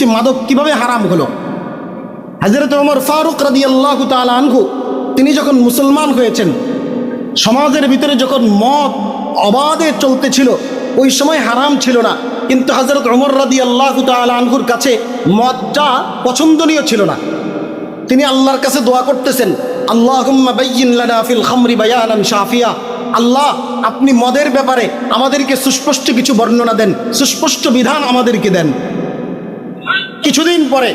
হচ্ছে মাদক কীভাবে হারাম হলো? হাজরত ওমর ফারুক রাদি আল্লাহ আনহু, তিনি যখন মুসলমান হয়েছেন, সমাজের ভিতরে যখন মদ, অবাধে চলতেছিল ওই সময় হারাম ছিল না। কিন্তু হজরত ওমর রাদি আল্লাহ আনহুর কাছে মদটা পছন্দনীয় ছিল না। তিনি আল্লাহর কাছে দোয়া করতেছেন আল্লাহ খামরি শাফিয়া। আল্লাহ, আপনি মদের ব্যাপারে আমাদেরকে সুস্পষ্ট কিছু বর্ণনা দেন, সুস্পষ্ট বিধান আমাদেরকে দেন। কিছুদিন পরে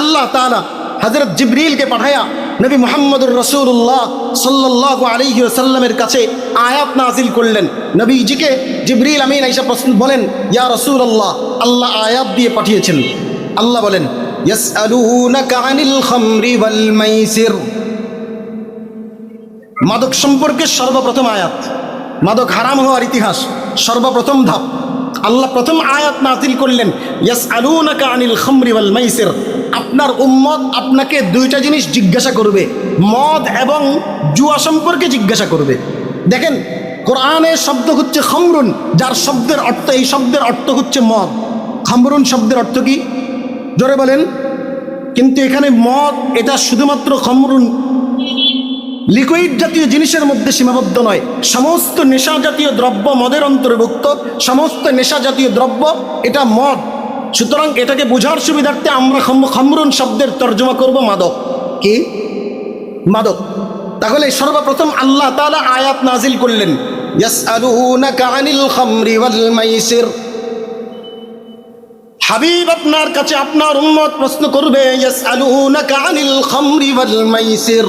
আল্লাহ তাআলা হজরত জিবরিলকে পাঠায়া নবী মোহাম্মদুর রসুল্লাহ সাল্লাহ আলহি সাল্লামের কাছে আয়াত নাজিল করলেন। নবীজিকে জিবরিল আমিন আইসা প্রশ্ন বলেন, ইয়া রসুল আল্লাহ আয়াত দিয়ে পাঠিয়েছেন। আল্লাহ বলেন মাদক সম্পর্কে সর্বপ্রথম আয়াত। মাদক হারাম হওয়ার ইতিহাস সর্বপ্রথম ধাপ। আল্লাহ প্রথম আয়াত নাজিল করলেন ইয়াস আলুনাকা আনিল খামরি ওয়াল মাইসির। আপনার উম্মত আপনাকে দুইটা জিনিস জিজ্ঞাসা করবে, মদ এবং জুয়া সম্পর্কে জিজ্ঞাসা করবে। দেখেন কোরআনের শব্দ হচ্ছে খমরুন, যার শব্দের অর্থ, এই শব্দের অর্থ হচ্ছে মদ। খামরুন শব্দের অর্থ কি? জোরে বলেন। কিন্তু এখানে মদ, এটা শুধুমাত্র খমরুন লিকুইড জাতীয় জিনিসের মধ্যে সীমাবদ্ধ নয়। সমস্ত নেশা জাতীয় দ্রব্য মদের অন্তর্ভুক্ত। সমস্ত নেশা জাতীয় দ্রব্য, এটা মদ। সুতরাং এটাকে বোঝার সুবিধার্থে আমরা খম- খমরুন শব্দের তর্জমা করব মাদক। কি? মাদক। তাহলে সর্বপ্রথম আল্লাহ তাআলা আয়াত নাজিল করলেন। হাবিব আপনার কাছে আপনার উম্মত প্রশ্ন করবে আনিল খামরি ওয়াল মাইসির।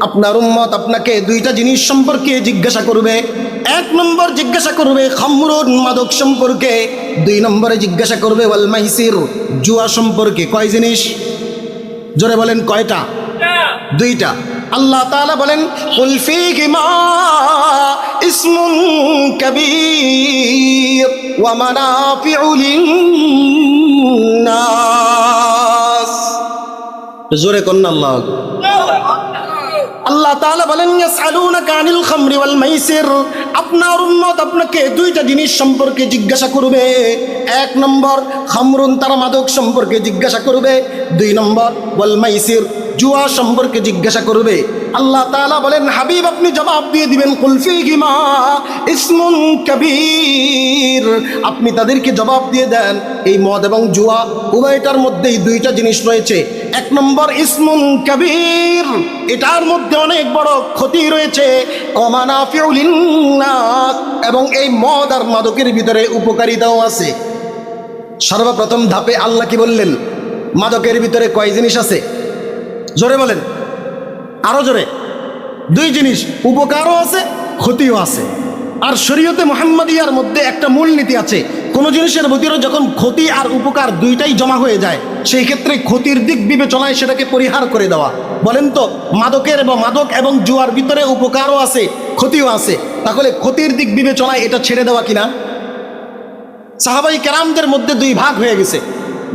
আপনার উম্মত আপনাকে দুইটা জিনিস সম্পর্কে জিজ্ঞাসা করবে। এক নম্বর জিজ্ঞাসা করবে খামরুন মাদক সম্পর্কে, দুই নম্বরে জিজ্ঞাসা করবে ওয়াল মাইসির জুয়া সম্পর্কে। কয় জিনিস? জোরে বলেন কয়টা? দুইটা। আল্লাহ তাআলা বলেন, কুল ফীহিমা ইসমুন কাবীর ওয়া মানাফিউ লিন-নাস। জোরে কন্না আল্লাহ আল্লাহ তাআলা বলেন, ইয়াসআলুনাকা আনিল খামরি ওয়াল মাইসির। আপনার উম্মত আপনাকে দুইটা জিনিস সম্পর্কে জিজ্ঞাসা করবে। এক নম্বর, খামরুন তার মাদক সম্পর্কে জিজ্ঞাসা করবে। দুই নম্বর, ওয়াল মাইসির, জুয়া সম্পর্কে জিজ্ঞাসা করবে। আল্লাহ তাআলা বলেন, হাবিব, আপনি জবাব দিয়ে দিবেন কুলফি হিমা ইসমুন কবির। আপনি তাদেরকে জবাব দিয়ে দেন, এই মদ এবং জুয়া উভয়টার মধ্যেই দুইটা জিনিস রয়েছে। এক নম্বর ইসমুন কবির। এটার মধ্যে অনেক বড় ক্ষতি রয়েছে। এবং এই মদ আর মাদকের ভিতরে উপকারিতাও আছে। সর্বপ্রথম ধাপে আল্লাহ কি বললেন? মাদকের ভিতরে কয় জিনিস আছে? জোরে বলেন। আরও জোরে। দুই জিনিস, উপকারও আছে, ক্ষতিও আছে। আর শরীয়তে মোহাম্মদিয়ার মধ্যে একটা মূলনীতি আছে। কোনো জিনিসের ভিতরে যখন ক্ষতি আর উপকার দুইটাই জমা হয়ে যায়, সেই ক্ষেত্রে ক্ষতির দিক বিবেচনায় সেটাকে পরিহার করে দেওয়া। বলেন তো, মাদকের এবং মাদক এবং জুয়ার ভিতরে উপকারও আছে, ক্ষতিও আছে। তাহলে ক্ষতির দিক বিবেচনায় এটা ছেড়ে দেওয়া কিনা? সাহাবাই কেরামদের মধ্যে দুই ভাগ হয়ে গেছে।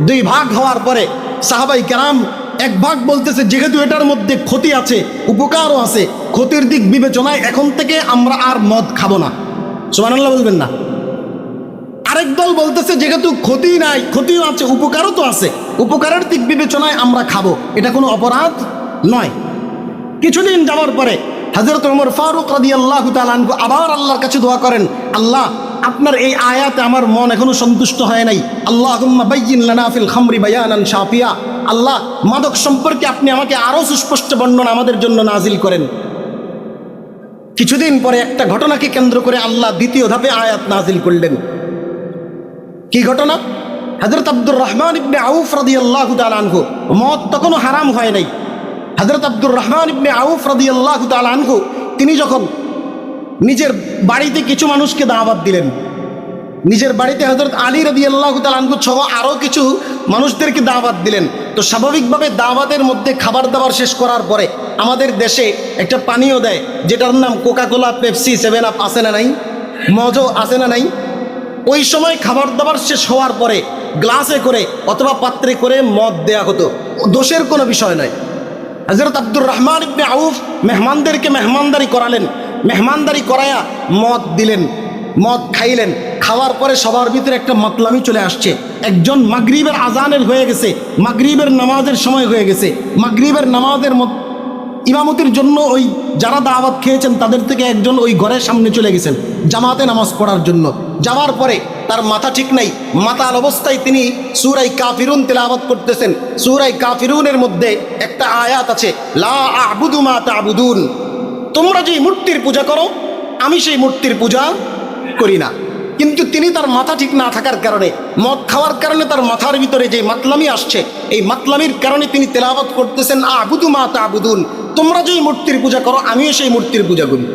দুই ভাগ হওয়ার পরে সাহাবাই কেরাম এক ভাগ বলতেছে, যেহেতু এটার মধ্যে ক্ষতি আছে, উপকারও আছে, ক্ষতির দিক বিবেচনায় এখন থেকে আমরা আর মদ খাব না। সুবহানাল্লাহ বলবেন না। আরেক দল বলতেছে, যেহেতু ক্ষতি নাই, ক্ষতিও আছে, উপকারও তো আছে। উপকারের দিক বিবেচনায় আমরা খাব। এটা কোনো অপরাধ নয়। কিছুদিন যাওয়ার পরে হজরত ওমর ফারুক রাদি আল্লাহ আবার আল্লাহর কাছে দোয়া করেন, আল্লাহ, আপনার এই আয়াতে আমার মন এখনও সন্তুষ্ট হয় নাই। আল্লাহ লানাফিল খামরি বায়ানান শাফিয়া। আল্লাহ, মাদক সম্পর্কে আপনি আমাকে আরও সুস্পষ্ট বর্ণনা আমাদের জন্য নাজিল করেন। কিছুদিন পরে একটা ঘটনাকে কেন্দ্র করে আল্লাহ দ্বিতীয় ধাপে আয়াত নাজিল করলেন। কি ঘটনা? হজরত আব্দুর রহমান ইবনে আউফ রাদি আল্লাহ আনহু। মদ তখনও হারাম হয় নাই। হজরত আব্দুর রহমান ইবনে আউফ রাদি আল্লাহ আনহু, তিনি যখন নিজের বাড়িতে কিছু মানুষকে দাওয়াত দিলেন, নিজের বাড়িতে হজরত আলী রদি আল্লাহ তালু সহ আরও কিছু মানুষদেরকে দাওয়াত দিলেন, তো স্বাভাবিকভাবে দাওয়াতের মধ্যে খাবার দাবার শেষ করার পরে আমাদের দেশে একটা পানীয় দেয়, যেটার নাম কোকাকোলা পেপসি সেভেন আপ আছে না নাই? মজো আছে না নাই? ওই সময় খাবার দাবার শেষ হওয়ার পরে গ্লাসে করে অথবা পাত্রে করে মদ দেয়া হতো। দোষের কোনো বিষয় নয়। হজরত আব্দুর রহমান ইবনে আউফ মেহমানদেরকে মেহমানদারি করালেন। মেহমানদারি করায়া মদ দিলেন, মদ খাইলেন। খাওয়ার পরে সবার ভিতরে একটা মাতলামি চলে আসছে। একজন মাগরিবের আজানের হয়ে গেছে, মাগরিবের নামাজের সময় হয়ে গেছে। মাগরিবের নামাজের মত ইমামতির জন্য ওই যারা দাওয়াত খেয়েছেন, তাদের থেকে একজন ওই ঘরের সামনে চলে গেছেন, জামাতে নামাজ পড়ার জন্য। যাওয়ার পরে তার মাথা ঠিক নাই। মাতাল অবস্থায় তিনি সুরাই কাফিরুন তেলাওয়াত করতেছেন। সুরাই কাফিরুনের মধ্যে একটা আয়াত আছে, লা আবুদু মা তাবুদুন। তোমরা যে মূর্তির পূজা করো, আমি সেই মূর্তির পূজা করি না। কিন্তু তিনি তার মাথা ঠিক না থাকার কারণে, মদ খাওয়ার কারণে তার মাথার ভিতরে যে মাতলামি আসছে, এই মাতলামির কারণে তিনি তেলাওয়াত করতেছেন, আবুদু মা তাবুদুন। তোমরা যেই মূর্তির পূজা করো, আমিও সেই মূর্তির পূজা করি।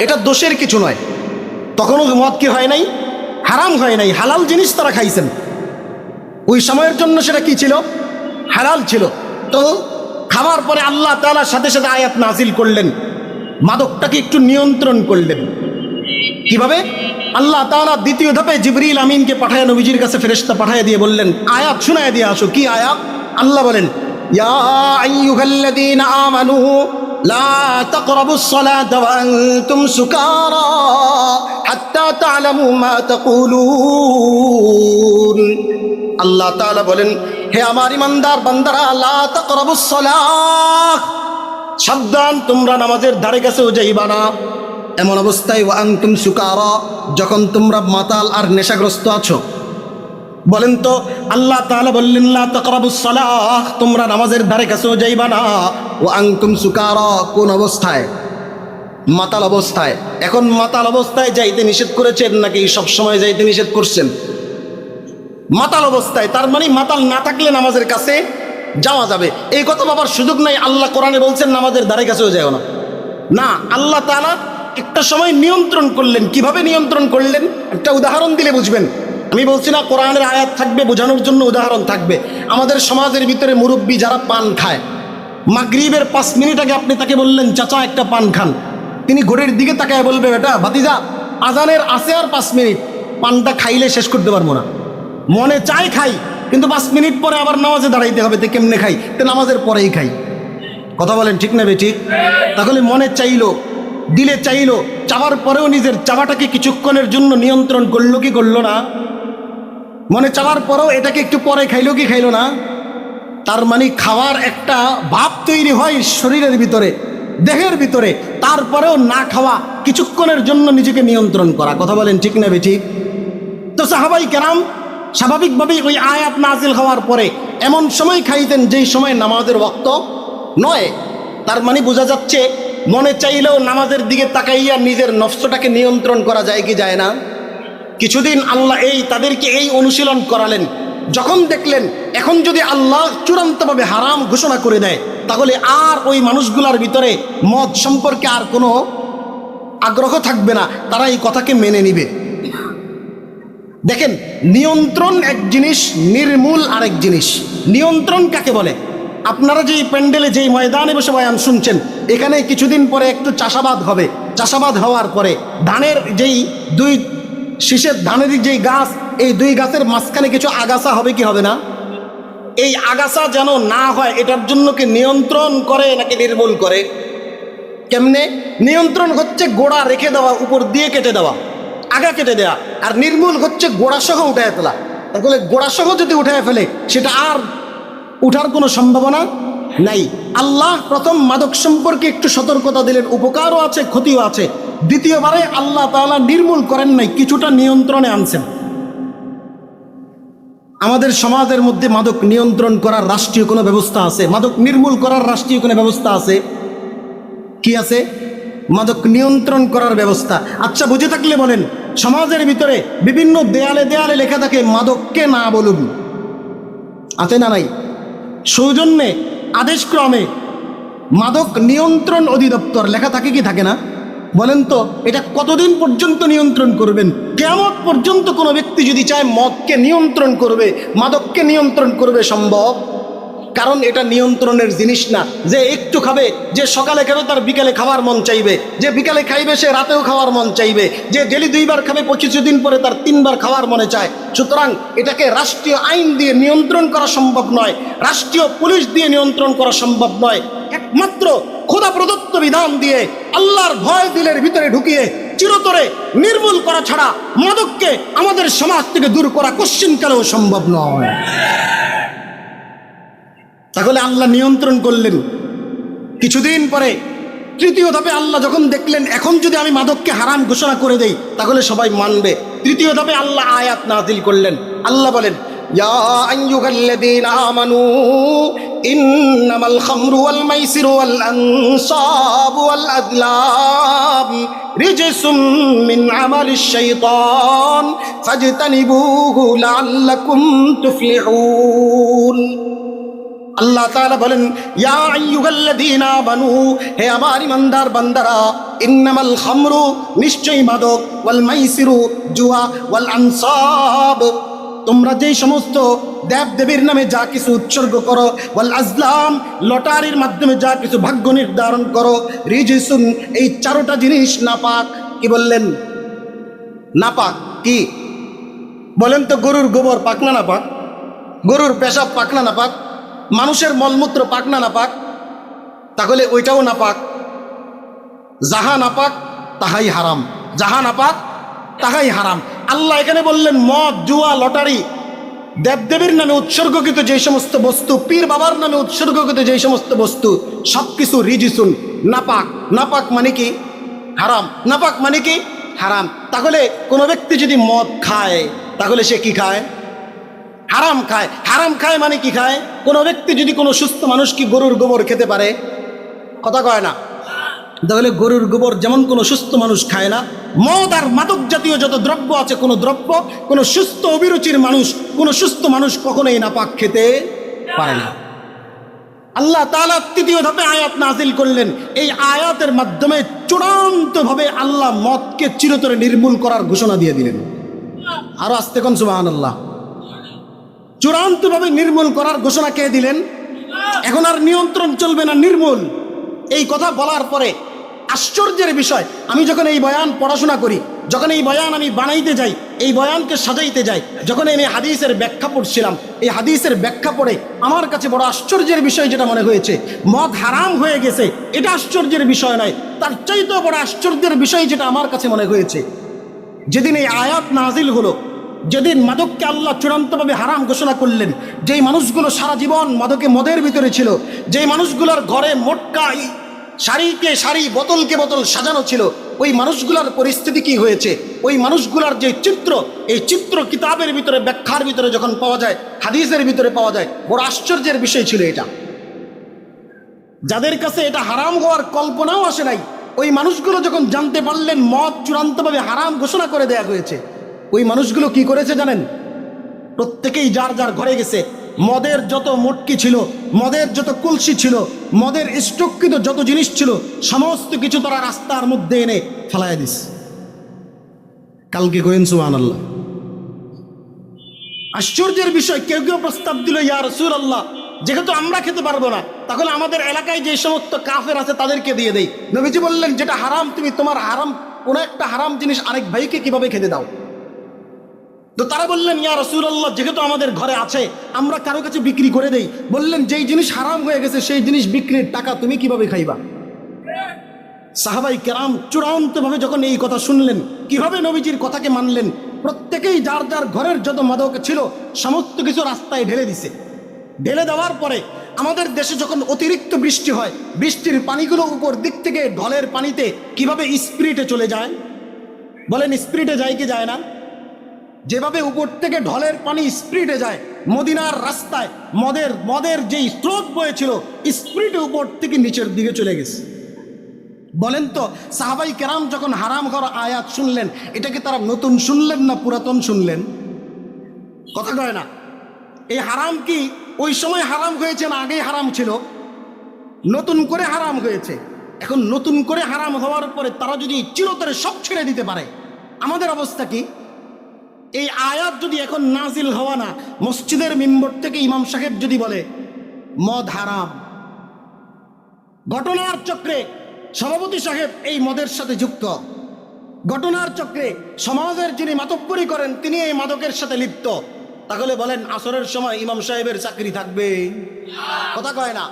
এটা দোষের কিছু নয়। তখনও মদ কি হয় নাই? হারাম হয় নাই। হালাল জিনিস তারা খাইছেন। ওই সময়ের জন্য সেটা কি ছিল? হালাল ছিল। তো খাওয়ার পরে আল্লাহ তাআলার সাথে সাথে আয়াত নাজিল করলেন। মাদকটাকে একটু নিয়ন্ত্রণ করলেন। কীভাবে? আল্লাহ তালা দ্বিতীয় ধাপে জিবরিল আমিনকে পাঠায় নবীজির কাছে ফেরেশতা পাঠায় দিয়ে বললেন, আয়াত শোনায় দিয়ে আসো। কি আয়াত? আল্লাহ বলেন, ইয়া তাকরাবুস সালাতা ওয়া আনতুম সুকারা হাত্তা তা'লামু মা তাকুলুন। আল্লাহ তাআলা বলেন, হে আমার ইমানদার বান্দারা, লা তাকরাবুস সালাহ সাবধান, তোমরা নামাজের ধারে কাছেও যাইবা না। এমন অবস্থায় ওয়াংতুম সুকারা, যখন তোমরা মাতাল আর নেশাগ্রস্ত আছো বলেন তো আল্লাহ তাআলা বললেন, লা তাকরাবুস সালাহ, তোমরা নামাজের ধারে কাছেও যাইবা না। ও ওয়াংতুম সুকারা, কোন অবস্থায়? মাতাল অবস্থায়। এখন মাতাল অবস্থায় যাইতে নিষেধ করেছেন নাকি সব সময় যাইতে নিষেধ করছেন? মাতাল অবস্থায়, তার মানে মাতাল না থাকলে নামাজের কাছে যাওয়া যাবে। এই কথা বাবার সুযোগ নাই, আল্লাহ কোরআনে বলছেন, নামাজের ধারে কাছেও যাও না। না, আল্লাহ তাআলা একটা সময় নিয়ন্ত্রণ করলেন। কীভাবে নিয়ন্ত্রণ করলেন? একটা উদাহরণ দিলে বুঝবেন। আমি বলছি না, কোরআনের আয়াত থাকবে, বোঝানোর জন্য উদাহরণ থাকবে। আমাদের সমাজের ভিতরে মুরব্বী যারা পান খায়, মাগরিবের পাঁচ মিনিট আগে আপনি তাকে বললেন, চাচা, একটা পান খান। তিনি ঘড়ির দিকে তাকায় বলবে, বেটা, ভাতিজা, আজানের আছে আর পাঁচ মিনিট। পানটা খাইলে শেষ করতে পারব না। মনে চাই খাই, কিন্তু পাঁচ মিনিট পরে আবার নামাজে দাঁড়াইতে হবে, তো কেমনে খাই? তো নামাজের পরেই খাই। কথা বলেন ঠিক না, বেটি? তাহলে মনে চাইলো, দিলে চাইলো, চাওয়ার পরেও নিজের চাওয়াটাকে কিছুক্ষণের জন্য নিয়ন্ত্রণ করল কি করল না? মনে চাওয়ার পরেও এটাকে একটু পরে খাইলো কি খাইলো না? তার মানে খাওয়ার একটা ভাব তৈরি হয় শরীরের ভিতরে, দেহের ভিতরে। তারপরেও না খাওয়া কিছুক্ষণের জন্য নিজেকে নিয়ন্ত্রণ করা। কথা বলেন ঠিক না বেঠিক তো সাহাবাই কেরাম স্বাভাবিকভাবেই ওই আয়াত নাজিল হওয়ার পরে এমন সময় খাইতেন যেই সময় নামাজের ওক্ত নয়। তার মানে বোঝা যাচ্ছে মনে চাইলেও নামাজের দিকে তাকাইয়া নিজের নফসটাকে নিয়ন্ত্রণ করা যায় কি যায় না? কিছুদিন আল্লাহ এই তাদেরকে এই অনুশীলন করালেন। যখন দেখলেন, এখন যদি আল্লাহ চূড়ান্তভাবে হারাম ঘোষণা করে দেয়, তাহলে আর ওই মানুষগুলার ভিতরে মদ সম্পর্কে আর কোনো আগ্রহ থাকবে না, তারা এই কথাকে মেনে নিবে। দেখেন, নিয়ন্ত্রণ এক জিনিস, নির্মূল আরেক জিনিস। নিয়ন্ত্রণ কাকে বলে? আপনারা যেই প্যান্ডেলে যেই ময়দানে বসে বয়ান শুনছেন, এখানে কিছুদিন পরে একটু চাষাবাদ হবে। চাষাবাদ হওয়ার পরে ধানের যেই দুই শীষের ধানের যেই গাছ, এই দুই গাছের মাঝখানে কিছু আগাছা হবে কি হবে না? এই আগাছা যেন না হয়, এটার জন্য কি নিয়ন্ত্রণ করে নাকি নির্মূল করে? কেমনে? নিয়ন্ত্রণ হচ্ছে গোড়া রেখে দেওয়া, উপর দিয়ে কেটে দেওয়া, আগা কেটে দেওয়া আর নির্মূল হচ্ছে গোড়া গোড়াসহ উঠায় ফেলা। তাহলে গোড়াসহ যদি উঠায় ফেলে, সেটা আর উঠার কোনো সম্ভাবনা নাই। আল্লাহ প্রথম মাদক সম্পর্কে একটু সতর্কতা দিলেন, উপকারও আছে, ক্ষতিও আছে। দ্বিতীয়বারে আল্লাহ তাআলা নির্মূল করেন নাই, কিছুটা নিয়ন্ত্রণে আনছেন। আমাদের সমাজের মধ্যে মাদক নিয়ন্ত্রণ করার রাষ্ট্রীয় কোনো ব্যবস্থা আছে? মাদক নির্মূল করার রাষ্ট্রীয় কোনো ব্যবস্থা আছে? কি আছে? মাদক নিয়ন্ত্রণ করার ব্যবস্থা। আচ্ছা বুঝে থাকলে বলেন, সমাজের ভিতরে বিভিন্ন দেয়ালে দেয়ালে লেখা থাকে, মাদককে না বলুন। আছে না নাই? সৌজন্যে, আদেশক্রমে মাদক নিয়ন্ত্রণ অধিদপ্তর লেখা থাকে কি থাকে না? বলেন তো, এটা কতদিন পর্যন্ত নিয়ন্ত্রণ করবেন? কেমন পর্যন্ত কোনো ব্যক্তি যদি চায় মদকে নিয়ন্ত্রণ করবে, মাদককে নিয়ন্ত্রণ করবে সম্ভব? কারণ এটা নিয়ন্ত্রণের জিনিস না। যে একটু খাবে, যে সকালে খাবে, তার বিকালে খাওয়ার মন চাইবে। যে বিকালে খাইবে, সে রাতেও খাওয়ার মন চাইবে। যে ডেলি দুইবার খাবে, পঁচিশ দিন পরে তার তিনবার খাওয়ার মনে চায়। সুতরাং এটাকে রাষ্ট্রীয় আইন দিয়ে নিয়ন্ত্রণ করা সম্ভব নয়। রাষ্ট্রীয় পুলিশ দিয়ে নিয়ন্ত্রণ করা সম্ভব নয়। একমাত্র খোদা প্রদত্ত বিধান দিয়ে আল্লাহর ভয় দিলের ভিতরে ঢুকিয়ে চিরতরে নির্মূল করা ছাড়া মাদককে আমাদের সমাজ থেকে দূর করা কোশ্চিনকালেও সম্ভব নয়? তাহলে আল্লাহ নিয়ন্ত্রণ করলেন। কিছুদিন পরে তৃতীয় ধাপে আল্লাহ যখন দেখলেন, এখন যদি আমি মাদককে হারাম ঘোষণা করে দেই, তাহলে সবাই মানবে। তৃতীয় ধাপে আল্লাহ আয়াত নাজিল করলেন। আল্লাহ বলেন মাইসিরু ওয়াল আনসাবু ওয়াল আযলাম রিজসুম মিন আমালিশ শাইতান ফাজতানিবুহু লাআল্লাকুম তুফলিহুন। আল্লাহ তাআলা বলেন, ইয়া আইয়ুহাল্লাযীনা আমানু, হে আমার ইমানদার বান্দারা, ইন্নামাল খামরু নিশ্চয়ই মাদক, ওয়াল মাইসিরু জুয়া, ওয়াল আনসাব তোমরা যেই সমস্ত দেব দেবীর নামে যা কিছু উৎসর্গ করো, ওয়াল আজলাম, লটারির মাধ্যমে যা কিছু ভাগ্য নির্ধারণ করো, রিজিসুন, এই চারোটা জিনিস নাপাক। কি বললেন? নাপাক কি? বলেন তো গরুর গোবর পাকনা না পাক গরুর পেশাব পাকনা না পাক মানুষের মলমূত্র পাক না নাপাক? তাহলে ওইটাও নাপাক। যাহা নাপাক, তাহাই হারাম। যাহা নাপাক, তাহাই হারাম। আল্লাহ এখানে বললেন, মদ, জুয়া, লটারি, দেবদেবীর নামে উৎসর্গকৃত যে সমস্ত বস্তু, পীর বাবার নামে উৎসর্গকৃত যে সমস্ত বস্তু সব কিছু রিজিসুন নাপাক নাপাক মানে কি? হারাম। নাপাক মানে কি? হারাম। তাহলে কোনো ব্যক্তি যদি মদ খায়, তাহলে সে কি খায়? হারাম খায়। হারাম খায় মানে কি খায়? কোনো ব্যক্তি যদি কোনো সুস্থ মানুষ কি গরুর গোবর খেতে পারে? কথা কয় না। তাহলে গরুর গোবর যেমন কোনো সুস্থ মানুষ খায় না, মদ আর মাদক জাতীয় যত দ্রব্য আছে কোনো দ্রব্য, কোনো সুস্থ অভিরুচির মানুষ, কোনো সুস্থ মানুষ কখনোই নাপাক খেতে পারে না। আল্লাহ তালা তৃতীয় ধাপে আয়াত নাজিল করলেন। এই আয়াতের মাধ্যমে চূড়ান্তভাবে আল্লাহ মদকে চিরতরে নির্মূল করার ঘোষণা দিয়ে দিলেন। আরও আসতে কোন সুবাহান আল্লাহ চূড়ান্তভাবে নির্মূল করার ঘোষণা কে দিলেন? এখন আর নিয়ন্ত্রণ চলবে না, নির্মূল। এই কথা বলার পরে আশ্চর্যের বিষয়, আমি যখন এই বয়ান পড়াশোনা করি, যখন এই বয়ান আমি বানাইতে যাই, এই বয়ানকে সাজাইতে যাই, যখন আমি হাদিসের ব্যাখ্যা পড়ছিলাম, এই হাদিসের ব্যাখ্যা পড়ে আমার কাছে বড় আশ্চর্যের বিষয় যেটা মনে হয়েছে, মদ হারাম হয়ে গেছে, এটা আশ্চর্যের বিষয় নয়, তার চাইতেও বড় আশ্চর্যের বিষয় যেটা আমার কাছে মনে হয়েছে। যেদিন এই আয়াত নাজিল হলো, যেদিন মাদককে আল্লাহ চূড়ান্তভাবে হারাম ঘোষণা করলেন, যেই মানুষগুলো সারা জীবন মাদকে মদের ভিতরে ছিল, যেই মানুষগুলোর ঘরে মোটকা শাড়িকে, শাড়ি বোতলকে বোতল সাজানো ছিল। ওই মানুষগুলার পরিস্থিতি কি হয়েছে? ওই মানুষগুলোর যে চিত্র, এই চিত্র কিতাবের ভিতরে, ব্যাখ্যার ভিতরে যখন পাওয়া যায়, হাদিসের ভিতরে পাওয়া যায়, বড় আশ্চর্যের বিষয় ছিল এটা। যাদের কাছে এটা হারাম হওয়ার কল্পনাও আসে নাই, ওই মানুষগুলো যখন জানতে পারলেন মদ চূড়ান্তভাবে হারাম ঘোষণা করে দেয়া হয়েছে, ওই মানুষগুলো কি করেছে জানেন? প্রত্যেকেই যার যার ঘরে গেছে মদের যত মটকি ছিল, মদের যত কলসি ছিল, মদের স্টককৃত যত জিনিস ছিল, সমস্ত কিছু তারা রাস্তার মধ্যে এনে ফেলাইয়া দিস কালকে করেন সুহান আল্লাহ আশ্চর্যের বিষয়, কেউ কেউ প্রস্তাব দিল, ইয়া রসুল আল্লাহ যেহেতু আমরা খেতে পারব না, তাহলে আমাদের এলাকায় যে সমস্ত কাফের আছে তাদেরকে দিয়ে দেই। নবীজি বললেন, যেটা হারাম, তুমি তোমার হারাম, কোনো একটা হারাম জিনিস আরেক ভাইকে কীভাবে খেতে দাও? তো তারা বললেন, ইয়া রসুল্লাহ যেহেতু আমাদের ঘরে আছে, আমরা কারও কাছে বিক্রি করে দেই। বললেন, যেই জিনিস হারাম হয়ে গেছে, সেই জিনিস বিক্রির টাকা তুমি কীভাবে খাইবা? সাহাবাই কেরাম চূড়ান্তভাবে যখন এই কথা শুনলেন, কীভাবে নবীজির কথাকে মানলেন, প্রত্যেকেই যার যার ঘরের যত মাদক ছিল, সমস্ত কিছু রাস্তায় ঢেলে দিছে। ঢেলে দেওয়ার পরে আমাদের দেশে যখন অতিরিক্ত বৃষ্টি হয়, বৃষ্টির পানিগুলো উপর দিক থেকে ঢলের পানিতে কীভাবে স্পিরিটে চলে যায়? বলেন, স্পিরিটে যায় কি যায় না? যেভাবে উপর থেকে ঢলের পানি স্পিরিটে যায়, মদিনার রাস্তায় মদের মদের যেই স্রোত বয়েছিল স্পিরিটে উপর থেকে নিচের দিকে চলে গেছে। বলেন তো, সাহাবাই কেরাম যখন হারাম ঘর আয়াত শুনলেন এটাকে তারা নতুন শুনলেন না পুরাতন শুনলেন? কথা কয় না। এই হারাম কি ওই সময় হারাম হয়েছে না আগেই হারাম ছিল? নতুন করে হারাম হয়েছে। এখন নতুন করে হারাম হওয়ার পরে তারা যদি চিরতরে সব ছেড়ে দিতে পারে, আমাদের অবস্থা কি? এই আয়াত যদি এখন নাজিল হওয়া না, মসজিদের মিম্বর থেকে ইমাম সাহেব যদি বলে, মদ হারাম। ঘটনার চক্রে সভাপতি সাহেব এই মদের সাথে যুক্ত। ঘটনার চক্রে সমাজের যিনি মাতব্বরি করেন, তিনি এই মাদকের সাথে লিপ্ত। তাহলে বলেন, আসরের সময় ইমাম সাহেবের চাকরি থাকবে? কথা কয় না।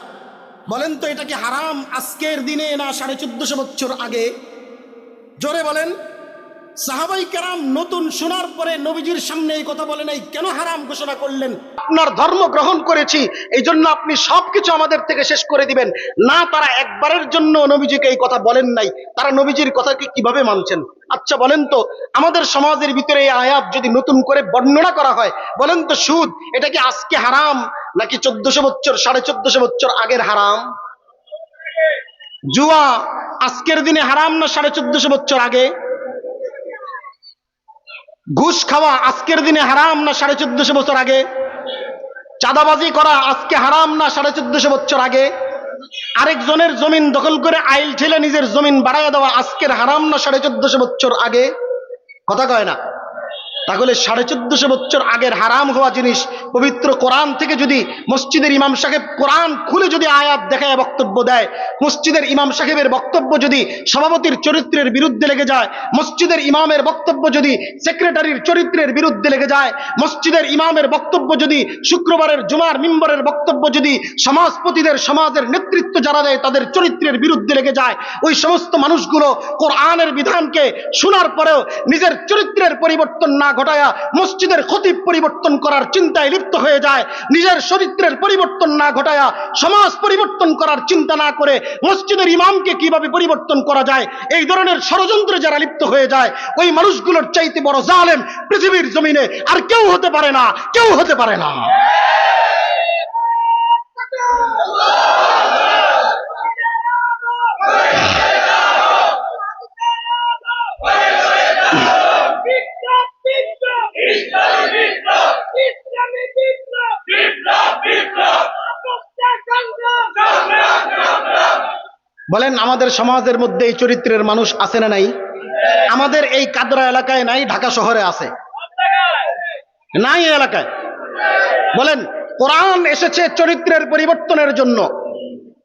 বলেন তো, এটা কি হারাম আজকের দিনে না সাড়ে চোদ্দশো বছর আগে? জোরে বলেন। সাহাবাই কেরাম নতুন শোনার পরে নবীজির সামনে এই কথা বলে নাই, কেন হারাম ঘোষণা করলেন? আপনার ধর্ম গ্রহণ করেছি এই জন্য আপনি সবকিছু আমাদের থেকে শেষ করে দিবেন। না, তারা একবারের জন্য নবীজিকে এই কথা বলেন নাই। তারা নবীজির কথাকে কীভাবে মানছেন? আচ্ছা বলেন তো, আমাদের সমাজের ভিতরে এই আয়াত যদি নতুন করে বর্ণনা করা হয়, বলেন তো সুদ, এটা কি আজকে হারাম, নাকি চোদ্দশো বছর, সাড়ে চোদ্দশো বছর আগের হারাম? জুয়া আজকের দিনে হারাম না সাড়ে চোদ্দশো বছর আগে? ঘুষ খাওয়া আজকের দিনে হারাম না সাড়ে চোদ্দশো বছর আগে? চাঁদাবাজি করা আজকে হারাম না সাড়ে চোদ্দশো বছর আগে? আরেকজনের জমিন দখল করে আইল ঠেলে নিজের জমিন বাড়াইয়া দেওয়া আজকের হারাম না সাড়ে চোদ্দশো বছর আগে? কথা কয় না। তাহলে সাড়ে চোদ্দশো বছর আগের হারাম হওয়া জিনিস পবিত্র কোরআন থেকে যদি মসজিদের ইমাম সাহেব কোরআন খুলে যদি আয়াত দেখায়, বক্তব্য দেয়, মসজিদের ইমাম সাহেবের বক্তব্য যদি সভাপতির চরিত্রের বিরুদ্ধে লেগে যায়, মসজিদের ইমামের বক্তব্য যদি সেক্রেটারির চরিত্রের বিরুদ্ধে লেগে যায়, মসজিদের ইমামের বক্তব্য যদি শুক্রবারের জুমার মিম্বরের বক্তব্য যদি সমাজপতিদের সমাজের নেতৃত্ব যারা দেয়, তাদের চরিত্রের বিরুদ্ধে লেগে যায়, ওই সমস্ত মানুষগুলো কোরআনের বিধানকে শোনার পরেও নিজের চরিত্রের পরিবর্তন না ঘটায়া মসজিদের খতিব পরিবর্তন করার চিন্তায় লিপ্ত হয়ে যায়। নিজের চরিত্রের পরিবর্তন না ঘটায়া সমাজ পরিবর্তন করার চিন্তা না করে মসজিদের ইমামকে কীভাবে পরিবর্তন করা যায়? এই ধরনের ষড়যন্ত্রে যারা লিপ্ত হয়ে যায়, ওই মানুষগুলোর চাইতে বড় জালেম পৃথিবীর জমিনে আর কেউ হতে পারে না, কেউ হতে পারে না। বলেন, আমাদের সমাজের মধ্যে এই চরিত্রের মানুষ আছে না নাই? আমাদের এই কাদরা এলাকায় নাই, ঢাকা শহরে আছে। নাই এলাকায়। বলেন, কোরআন এসেছে চরিত্রের পরিবর্তনের জন্য।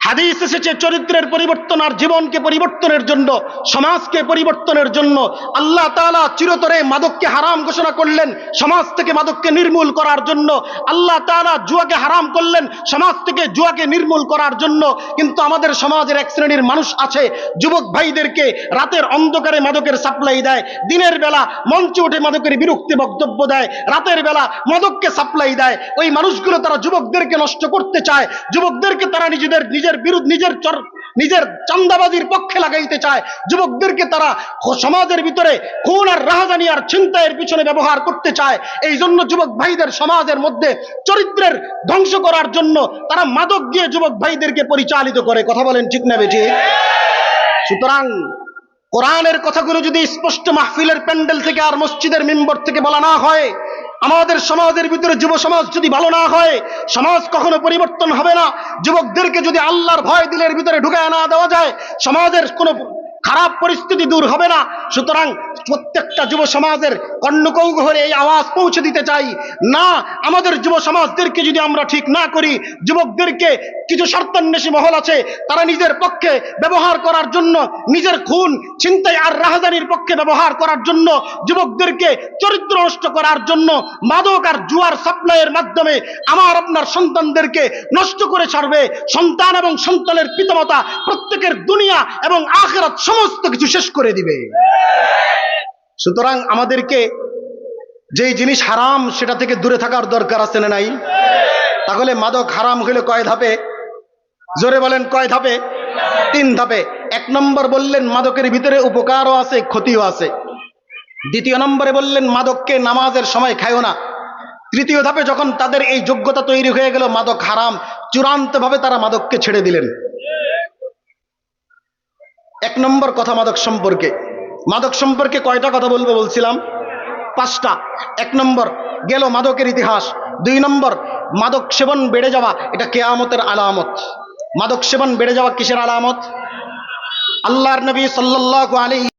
হাদিস এসেছে, চরিত্রের পরিবর্তন আর জীবনকে পরিবর্তনের জন্য, সমাজকে পরিবর্তনের জন্য। আল্লাহ তাআলা চিরতরে মাদককে হারাম ঘোষণা করলেন, সমাজ থেকে মাদককে নির্মূল করার জন্য। আল্লাহ তাআলা জুয়াকে হারাম করলেন, সমাজ থেকে জুয়াকে নির্মূল করার জন্য। কিন্তু আমাদের সমাজের এক শ্রেণির মানুষ আছে, যুবক ভাইদেরকে রাতের অন্ধকারে মাদকের সাপ্লাই দেয়, দিনের বেলা মঞ্চে উঠে মাদকের বিরক্তি বক্তব্য দেয়, রাতের বেলা মাদককে সাপ্লাই দেয়। ওই মানুষগুলো তারা যুবকদেরকে নষ্ট করতে চায়, যুবকদেরকে তারা নিজেদের, নিজের বিরুদ্ধে নিজের চর- নিজের চান্দাবাজির পক্ষে লাগাইতে চায়। যুবকদেরকে তারা সমাজের ভিতরে খুন আর রাহাজানি আর ছিনতাইয়ের পিছনে ব্যবহার করতে চায়। এই জন্য যুবক ভাইদের সমাজের মধ্যে চরিত্রের ধ্বংস করার জন্য তারা মাদক দিয়ে যুবক ভাইদেরকে পরিচালিত করে। কথা বলেন ঠিক না বেটি সুতরাং কোরআনের কথাগুলো যদি স্পষ্ট মাহফিলের প্যান্ডেল থেকে আর মসজিদের মেম্বর থেকে বলা না হয় আমাদের সমাজের ভিতরে যুব সমাজ যদি ভালো না হয়, সমাজ কখনো পরিবর্তন হবে না। যুবকদেরকে যদি আল্লাহর ভয় দিলের ভিতরে ঢুকায় না দেওয়া যায়, সমাজের কোনো খারাপ পরিস্থিতি দূর হবে না। সুতরাং প্রত্যেকটা যুব সমাজের কর্ণকৌঘরে এই আওয়াজ পৌঁছে দিতে চাই। না, আমাদের যুব সমাজদেরকে যদি আমরা ঠিক না করি, যুবকদেরকে কিছু স্বার্থান্বেষী মহল আছে, তারা নিজের পক্ষে ব্যবহার করার জন্য, নিজের খুন চিন্তায় আর রাহাজানির পক্ষে ব্যবহার করার জন্য, যুবকদেরকে চরিত্র নষ্ট করার জন্য মাদক আর জুয়ার সাপ্লাইয়ের মাধ্যমে আমার, আপনার সন্তানদেরকে নষ্ট করে ছাড়বে। সন্তান এবং সন্তানের পিতামাতা প্রত্যেকের দুনিয়া এবং আখেরাত সমস্ত কিছু শেষ করে দিবে। সুতরাং আমাদেরকে যেই জিনিস হারাম সেটা থেকে দূরে থাকার দরকার আছে না নাই? তাহলে মাদক হারাম হইলে কয় ধাপে? জোরে বলেন, কয় ধাপে? তিন ধাপে। এক নম্বর বললেন, মাদকের ভিতরে উপকারও আছে, ক্ষতিও আছে। দ্বিতীয় নম্বরে বললেন, মাদককে নামাজের সময় খায়ও না। তৃতীয় ধাপে যখন তাদের এই যোগ্যতা তৈরি হয়ে গেল, মাদক হারাম, চূড়ান্তভাবে তারা মাদককে ছেড়ে দিলেন। এক নম্বর কথা মাদক সম্পর্কে। মাদক সম্পর্কে কয়টা কথা বলব বলছিলাম? পাঁচটা। এক নম্বর, গেল মাদকের ইতিহাস। দুই নম্বর, মাদক সেবন বেড়ে যাওয়া, এটা কেয়ামতের আলামত। মাদক সেবন বেড়ে যাওয়া কিসের আলামত? আল্লাহর নবী সাল্লাহ আলাইহি